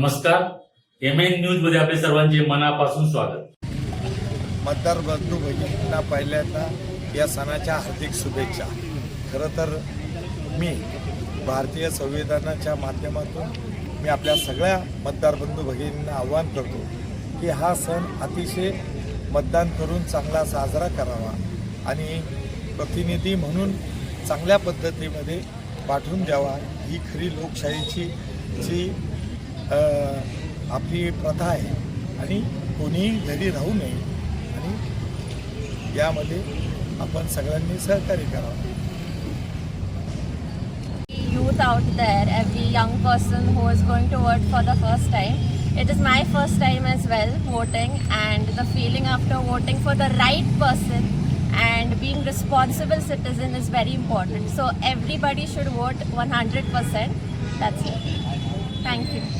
नमस्कार. M N न्यूजमध्ये आपले सर्वांचे मनापासून स्वागत. मतदार बंधू भगिनींना पहिल्यांदा या सणाच्या हार्दिक शुभेच्छा. खरं तर मी भारतीय संविधानाच्या माध्यमातून मी आपल्या सगळ्या मतदार बंधू भगिनींना आव्हान करतो की हा सण अतिशय मतदान करून चांगला साजरा करावा आणि प्रतिनिधी म्हणून चांगल्या पद्धतीमध्ये पाठवून द्यावा. ही खरी लोकशाहीची जी आपली प्रथा आहे आणि कोणीही घरी राहू नये आणि यामध्ये आपण सगळ्यांनी सहकार्य करावं youth out there, every young person who is going to vote for the first time. It is my first time as well voting, and the feeling after voting for the right person and being responsible citizen is very important. So everybody should vote 100%. That's it. Thank you.